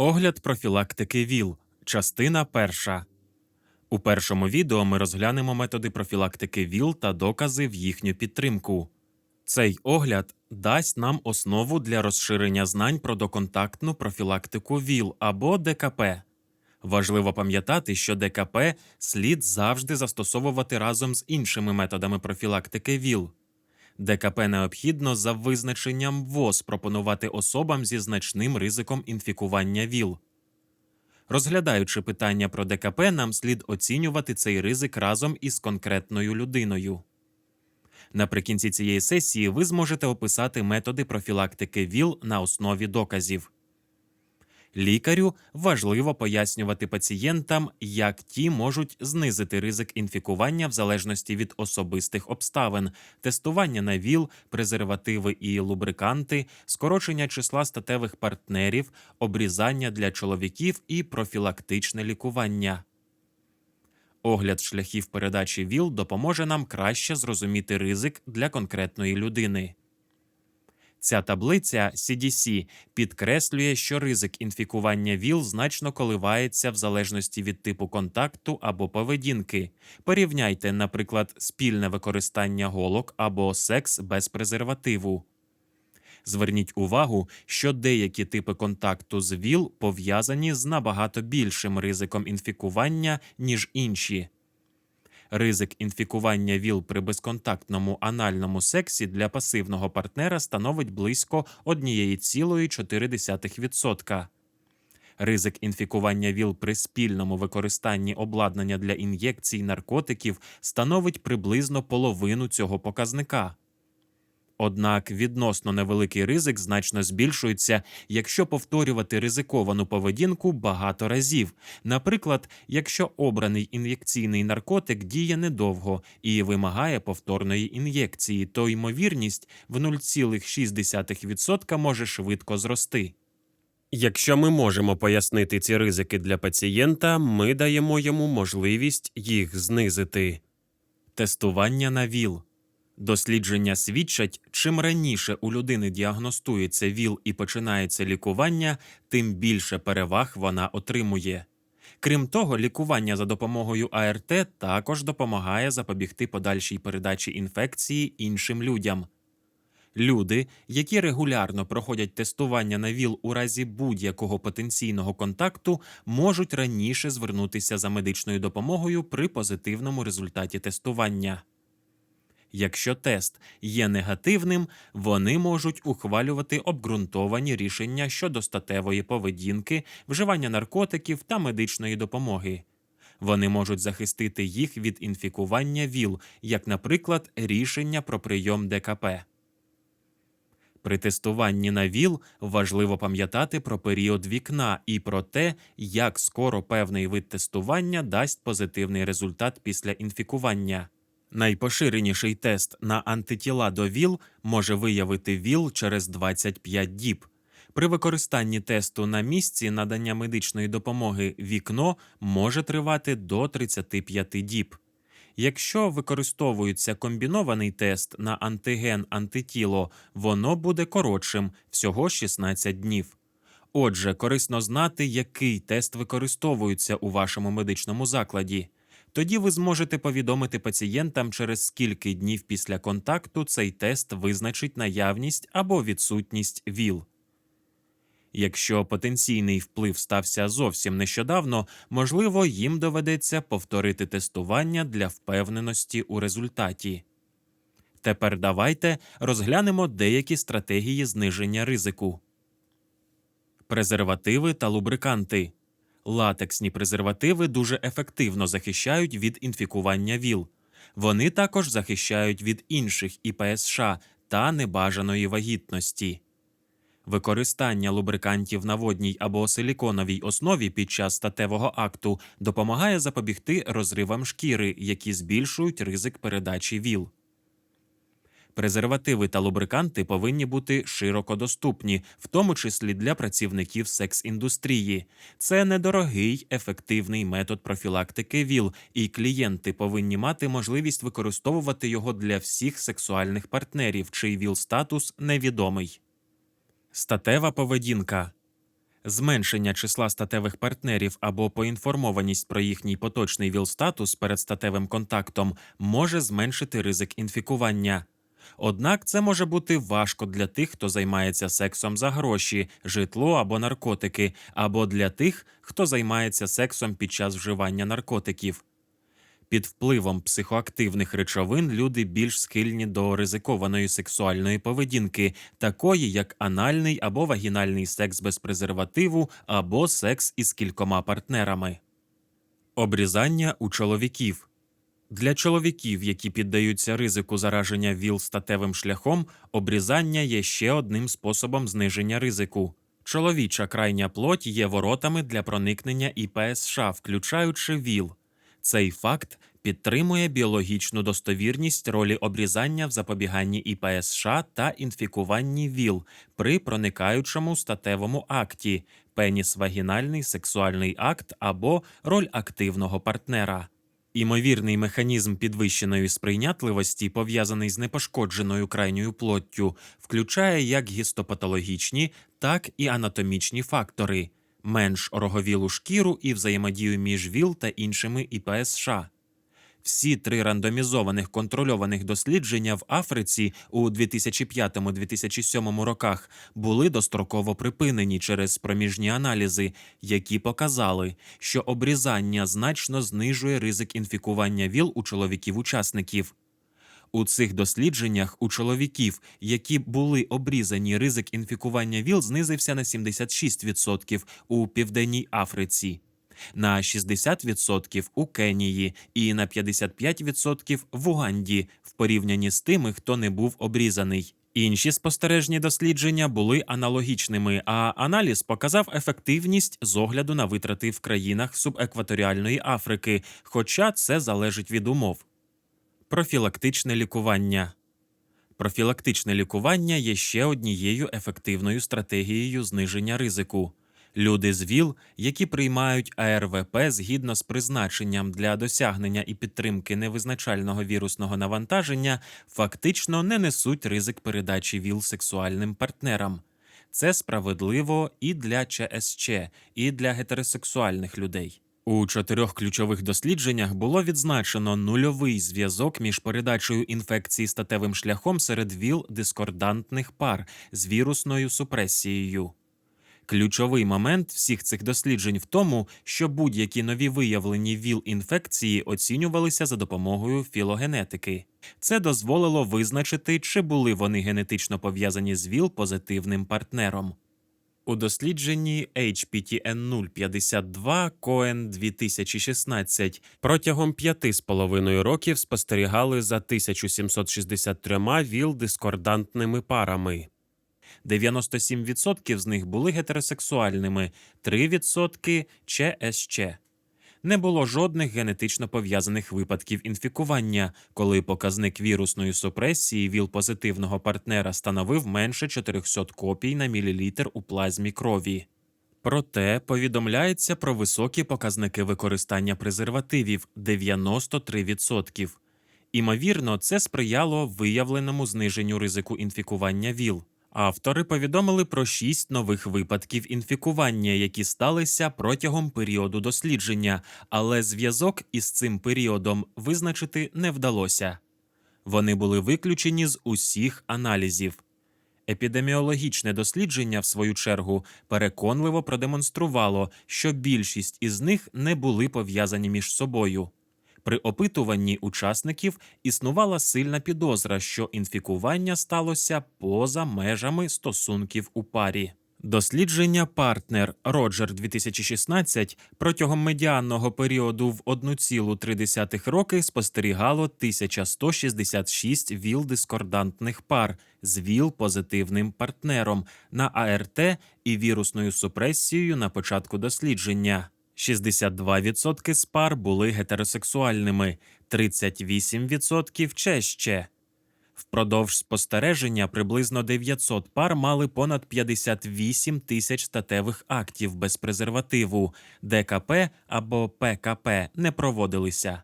Огляд профілактики ВІЛ. Частина перша. У першому відео ми розглянемо методи профілактики ВІЛ та докази в їхню підтримку. Цей огляд дасть нам основу для розширення знань про доконтактну профілактику ВІЛ або ДКП. Важливо пам'ятати, що ДКП слід завжди застосовувати разом з іншими методами профілактики ВІЛ. ДКП необхідно за визначенням ВОЗ пропонувати особам зі значним ризиком інфікування ВІЛ. Розглядаючи питання про ДКП, нам слід оцінювати цей ризик разом із конкретною людиною. Наприкінці цієї сесії ви зможете описати методи профілактики ВІЛ на основі доказів. Лікарю важливо пояснювати пацієнтам, як ті можуть знизити ризик інфікування в залежності від особистих обставин, тестування на ВІЛ, презервативи і лубриканти, скорочення числа статевих партнерів, обрізання для чоловіків і профілактичне лікування. Огляд шляхів передачі ВІЛ допоможе нам краще зрозуміти ризик для конкретної людини. Ця таблиця CDC підкреслює, що ризик інфікування ВІЛ значно коливається в залежності від типу контакту або поведінки. Порівняйте, наприклад, спільне використання голок або секс без презервативу. Зверніть увагу, що деякі типи контакту з ВІЛ пов'язані з набагато більшим ризиком інфікування, ніж інші. Ризик інфікування ВІЛ при безконтактному анальному сексі для пасивного партнера становить близько 1,4%. Ризик інфікування ВІЛ при спільному використанні обладнання для ін'єкцій наркотиків становить приблизно половину цього показника. Однак відносно невеликий ризик значно збільшується, якщо повторювати ризиковану поведінку багато разів. Наприклад, якщо обраний ін'єкційний наркотик діє недовго і вимагає повторної ін'єкції, то ймовірність в 0,6% може швидко зрости. Якщо ми можемо пояснити ці ризики для пацієнта, ми даємо йому можливість їх знизити. Тестування на ВІЛ. Дослідження свідчать, чим раніше у людини діагностується ВІЛ і починається лікування, тим більше переваг вона отримує. Крім того, лікування за допомогою АРТ також допомагає запобігти подальшій передачі інфекції іншим людям. Люди, які регулярно проходять тестування на ВІЛ у разі будь-якого потенційного контакту, можуть раніше звернутися за медичною допомогою при позитивному результаті тестування. Якщо тест є негативним, вони можуть ухвалювати обґрунтовані рішення щодо статевої поведінки, вживання наркотиків та медичної допомоги. Вони можуть захистити їх від інфікування ВІЛ, як, наприклад, рішення про прийом ДКП. При тестуванні на ВІЛ важливо пам'ятати про період вікна і про те, як скоро певний вид тестування дасть позитивний результат після інфікування. Найпоширеніший тест на антитіла до ВІЛ може виявити ВІЛ через 25 діб. При використанні тесту на місці надання медичної допомоги вікно може тривати до 35 діб. Якщо використовується комбінований тест на антиген антитіло, воно буде коротшим всього 16 днів. Отже, корисно знати, який тест використовується у вашому медичному закладі. Тоді ви зможете повідомити пацієнтам, через скільки днів після контакту цей тест визначить наявність або відсутність ВІЛ. Якщо потенційний вплив стався зовсім нещодавно, можливо, їм доведеться повторити тестування для впевненості у результаті. Тепер давайте розглянемо деякі стратегії зниження ризику. Презервативи та лубриканти. Латексні презервативи дуже ефективно захищають від інфікування ВІЛ. Вони також захищають від інших ІПСШ та небажаної вагітності. Використання лубрикантів на водній або силіконовій основі під час статевого акту допомагає запобігти розривам шкіри, які збільшують ризик передачі ВІЛ. Презервативи та лубриканти повинні бути широко доступні, в тому числі для працівників секс-індустрії. Це недорогий, ефективний метод профілактики ВІЛ, і клієнти повинні мати можливість використовувати його для всіх сексуальних партнерів, чий ВІЛ статус невідомий. Статева поведінка. Зменшення числа статевих партнерів або поінформованість про їхній поточний ВІЛ-статус перед статевим контактом може зменшити ризик інфікування. Однак це може бути важко для тих, хто займається сексом за гроші, житло або наркотики, або для тих, хто займається сексом під час вживання наркотиків. Під впливом психоактивних речовин люди більш схильні до ризикованої сексуальної поведінки, такої як анальний або вагінальний секс без презервативу або секс із кількома партнерами. Обрізання у чоловіків. Для чоловіків, які піддаються ризику зараження ВІЛ статевим шляхом, обрізання є ще одним способом зниження ризику. Чоловіча крайня плоть є воротами для проникнення ІПСШ, включаючи ВІЛ. Цей факт підтримує біологічну достовірність ролі обрізання в запобіганні ІПСШ та інфікуванні ВІЛ при проникаючому статевому акті, пеніс-вагінальний сексуальний акт або роль активного партнера. Імовірний механізм підвищеної сприйнятливості, пов'язаний з непошкодженою крайньою плоттю, включає як гістопатологічні, так і анатомічні фактори, менш роговілу шкіру і взаємодію між ВІЛ та іншими ІПСШ. Всі три рандомізованих контрольованих дослідження в Африці у 2005-2007 роках були достроково припинені через проміжні аналізи, які показали, що обрізання значно знижує ризик інфікування ВІЛ у чоловіків-учасників. У цих дослідженнях у чоловіків, які були обрізані, ризик інфікування ВІЛ знизився на 76% у Південній Африці, на 60% у Кенії і на 55% в Уганді в порівнянні з тими, хто не був обрізаний. Інші спостережні дослідження були аналогічними, а аналіз показав ефективність з огляду на витрати в країнах субекваторіальної Африки, хоча це залежить від умов. Профілактичне лікування. Профілактичне лікування є ще однією ефективною стратегією зниження ризику. Люди з ВІЛ, які приймають АРВП згідно з призначенням для досягнення і підтримки невизначального вірусного навантаження, фактично не несуть ризик передачі ВІЛ сексуальним партнерам. Це справедливо і для ЧСЧ, і для гетеросексуальних людей. У чотирьох ключових дослідженнях було відзначено нульовий зв'язок між передачею інфекції статевим шляхом серед ВІЛ дискордантних пар з вірусною супресією. Ключовий момент всіх цих досліджень в тому, що будь-які нові виявлені ВІЛ-інфекції оцінювалися за допомогою філогенетики. Це дозволило визначити, чи були вони генетично пов'язані з ВІЛ позитивним партнером. У дослідженні HPTN 052 Коен 2016 протягом п'яти з половиною років спостерігали за 1763 ВІЛ-дискордантними парами. 97% з них були гетеросексуальними, 3% ЧСЧ. Не було жодних генетично пов'язаних випадків інфікування, коли показник вірусної супресії ВІЛ-позитивного партнера становив менше 400 копій на мілілітр у плазмі крові. Проте повідомляється про високі показники використання презервативів 93%. Імовірно, це сприяло виявленому зниженню ризику інфікування ВІЛ. Автори повідомили про шість нових випадків інфікування, які сталися протягом періоду дослідження, але зв'язок із цим періодом визначити не вдалося. Вони були виключені з усіх аналізів. Епідеміологічне дослідження, в свою чергу, переконливо продемонструвало, що більшість із них не були пов'язані між собою. При опитуванні учасників існувала сильна підозра, що інфікування сталося поза межами стосунків у парі. Дослідження партнер Роджер 2016 протягом медіанного періоду в 1,3 роки спостерігало 1166 ВІЛ-дискордантних пар з ВІЛ-позитивним партнером на АРТ і вірусною супресією на початку дослідження. 62% з пар були гетеросексуальними, 38% чеще. Впродовж спостереження приблизно 900 пар мали понад 58 тисяч статевих актів без презервативу, ДКП або ПКП не проводилися.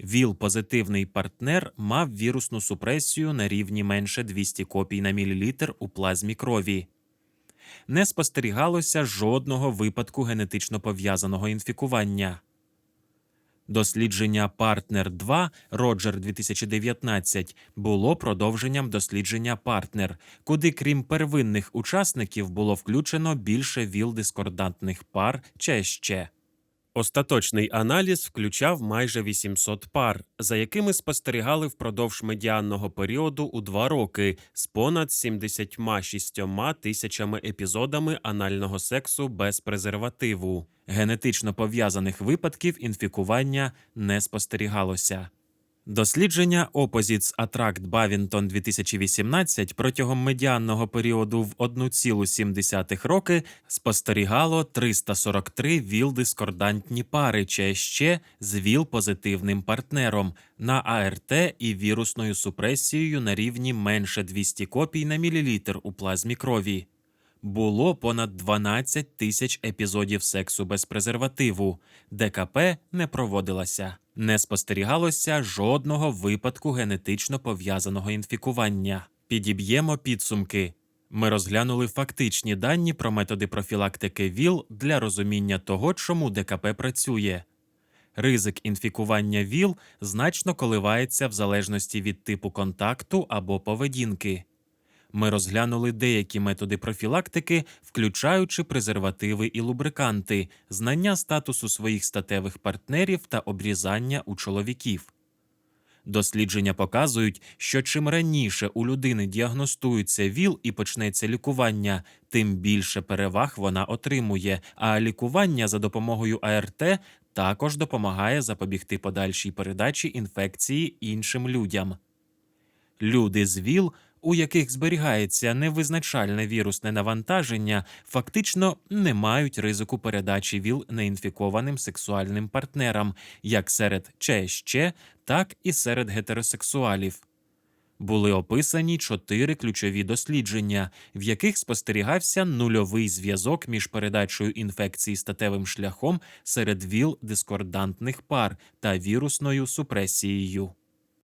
ВІЛ-позитивний партнер мав вірусну супресію на рівні менше 200 копій на мілілітр у плазмі крові. Не спостерігалося жодного випадку генетично пов'язаного інфікування. Дослідження Партнер 2 Роджер 2019 було продовженням дослідження Партнер, куди крім первинних учасників було включено більше віл-дискордантних пар ЧСЧ. Остаточний аналіз включав майже 800 пар, за якими спостерігали впродовж медіанного періоду у два роки з понад 76 тисячами епізодами анального сексу без презервативу. Генетично пов'язаних випадків інфікування не спостерігалося. Дослідження Opposites Attract Bavington 2018 протягом медіанного періоду в 1,7 роки спостерігало 343 ВІЛ-дискордантні пари ЧСЧ з ВІЛ-позитивним партнером на АРТ і вірусною супресією на рівні менше 200 копій на мілілітр у плазмі крові. Було понад 12 тисяч епізодів сексу без презервативу. ДКП не проводилася. Не спостерігалося жодного випадку генетично пов'язаного інфікування. Підіб'ємо підсумки. Ми розглянули фактичні дані про методи профілактики ВІЛ для розуміння того, чому ДКП працює. Ризик інфікування ВІЛ значно коливається в залежності від типу контакту або поведінки. Ми розглянули деякі методи профілактики, включаючи презервативи і лубриканти, знання статусу своїх статевих партнерів та обрізання у чоловіків. Дослідження показують, що чим раніше у людини діагностується ВІЛ і почнеться лікування, тим більше переваг вона отримує, а лікування за допомогою АРТ також допомагає запобігти подальшій передачі інфекції іншим людям. Люди з ВІЛ, у яких зберігається невизначальне вірусне навантаження, фактично не мають ризику передачі ВІЛ неінфікованим сексуальним партнерам, як серед ЧСЧ, так і серед гетеросексуалів. Були описані чотири ключові дослідження, в яких спостерігався нульовий зв'язок між передачею інфекції статевим шляхом серед ВІЛ дискордантних пар та вірусною супресією.